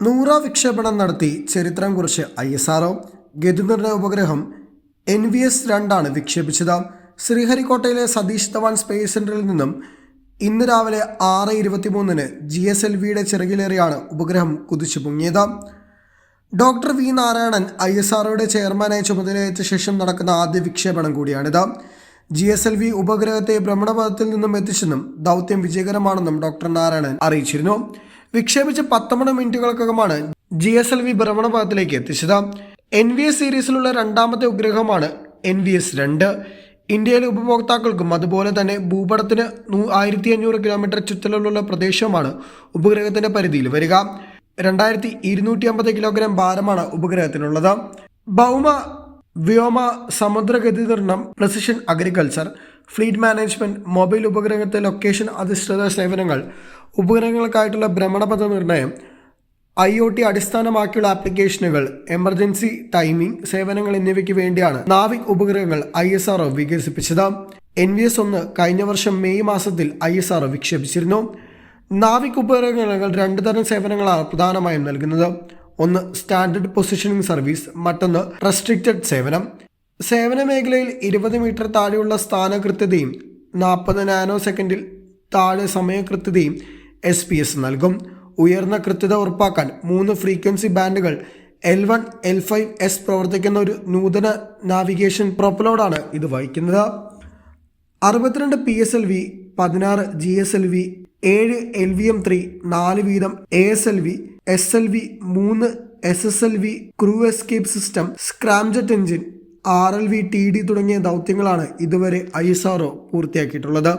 നൂറ വിക്ഷേപണം നടത്തി ചരിത്രം കുറിച്ച് ഐ എസ് ആർഒ ഗതിനിർണയ ഉപഗ്രഹം എൻ വി എസ് രണ്ടാണ് വിക്ഷേപിച്ചത്. ശ്രീഹരിക്കോട്ടയിലെ സതീഷ് ധവാൻ സ്പേസ് സെന്ററിൽ നിന്നും ഇന്ന് രാവിലെ ആറ് ഇരുപത്തിമൂന്നിന് ജി എസ് എൽ വിയുടെ ചിറകിലേറിയാണ് ഉപഗ്രഹം കുതിച്ചു പൊങ്ങിയത് doctor V Narayanan I S ആർഒയുടെ ചെയർമാനായി ചുമതലയേറ്റ ശേഷം നടക്കുന്ന ആദ്യ വിക്ഷേപണം കൂടിയാണിത്. ജി എസ് എൽ വി ഉപഗ്രഹത്തെ ഭ്രമണപഥത്തിൽ നിന്നും എത്തിച്ചെന്നും ദൗത്യം വിജയകരമാണെന്നും ഡോക്ടർ നാരായണൻ അറിയിച്ചിരുന്നു. വിക്ഷേപിച്ച പത്തൊമ്പത് മിനിറ്റുകൾക്കകമാണ് ജി എസ് എൽ വി ഭ്രമണപഥത്തിലേക്ക് എത്തിച്ചത്. എൻ വി എസ് സീരീസിലുള്ള രണ്ടാമത്തെ ഉപഗ്രഹമാണ് എൻ വി എസ് രണ്ട്. ഇന്ത്യയിലെ ഉപഭോക്താക്കൾക്കും അതുപോലെ തന്നെ ഭൂപടത്തിന് ആയിരത്തി അഞ്ഞൂറ് കിലോമീറ്റർ ചുറ്റളവിലുള്ള പ്രദേശവുമാണ് ഉപഗ്രഹത്തിന്റെ പരിധിയിൽ വരിക. രണ്ടായിരത്തി ഇരുന്നൂറ്റി അമ്പത് കിലോഗ്രാം ഭാരമാണ് ഉപഗ്രഹത്തിനുള്ളത്. ഭൗമ വ്യോമ സമുദ്രഗതിനിർണം precision agriculture fleet management mobile ഉപഗ്രഹത്തെ location അധിഷ്ഠിത സേവനങ്ങൾ ഉപഗ്രഹങ്ങൾക്കായിട്ടുള്ള ഭ്രമണപഥ നിർണയം ഐ ഒ ടി അടിസ്ഥാനമാക്കിയുള്ള ആപ്ലിക്കേഷനുകൾ എമർജൻസി ടൈമിംഗ് സേവനങ്ങൾ എന്നിവയ്ക്ക് വേണ്ടിയാണ് നാവിക് ഉപഗ്രഹങ്ങൾ ഐ എസ് ആർ വികസിപ്പിച്ചത്. എൻ വി എസ് ഒന്ന് കഴിഞ്ഞ വർഷം മെയ് മാസത്തിൽ ഐ എസ് ആർ വിക്ഷേപിച്ചിരുന്നു. നാവിക് ഉപഗ്രഹങ്ങൾ രണ്ട് തരം സേവനങ്ങളാണ് പ്രധാനമായും നൽകുന്നത്. ഒന്ന് സ്റ്റാൻഡേർഡ് പൊസിഷനിങ് സർവീസ് മറ്റൊന്ന് റെസ്ട്രിക്റ്റഡ് സേവനം. സേവന മേഖലയിൽ ഇരുപത് മീറ്റർ താഴെയുള്ള സ്ഥാനകൃത്യതയും നാൽപ്പത് നാനോ സെക്കൻഡിൽ താഴെ സമയകൃത്യതയും എസ് പി എസ് നൽകും. ഉയർന്ന കൃത്യത ഉറപ്പാക്കാൻ മൂന്ന് frequency ബാൻഡുകൾ L one L five S പ്രവർത്തിക്കുന്ന ഒരു നൂതന നാവിഗേഷൻ പ്രൊപ്പലോഡാണ് ഇത് വഹിക്കുന്നത്. അറുപത്തിരണ്ട് പി എസ് എൽ വി പതിനാറ് ജി എസ് എൽ വി ഏഴ് എൽ വി എം ത്രീ നാല് വീതം A S L V S L V മൂന്ന് S S L V crew escape system scramjet engine R L V T D തുടങ്ങിയ ദൗത്യങ്ങളാണ് ഇതുവരെ I S R പൂർത്തിയാക്കിയിട്ടുള്ളത്.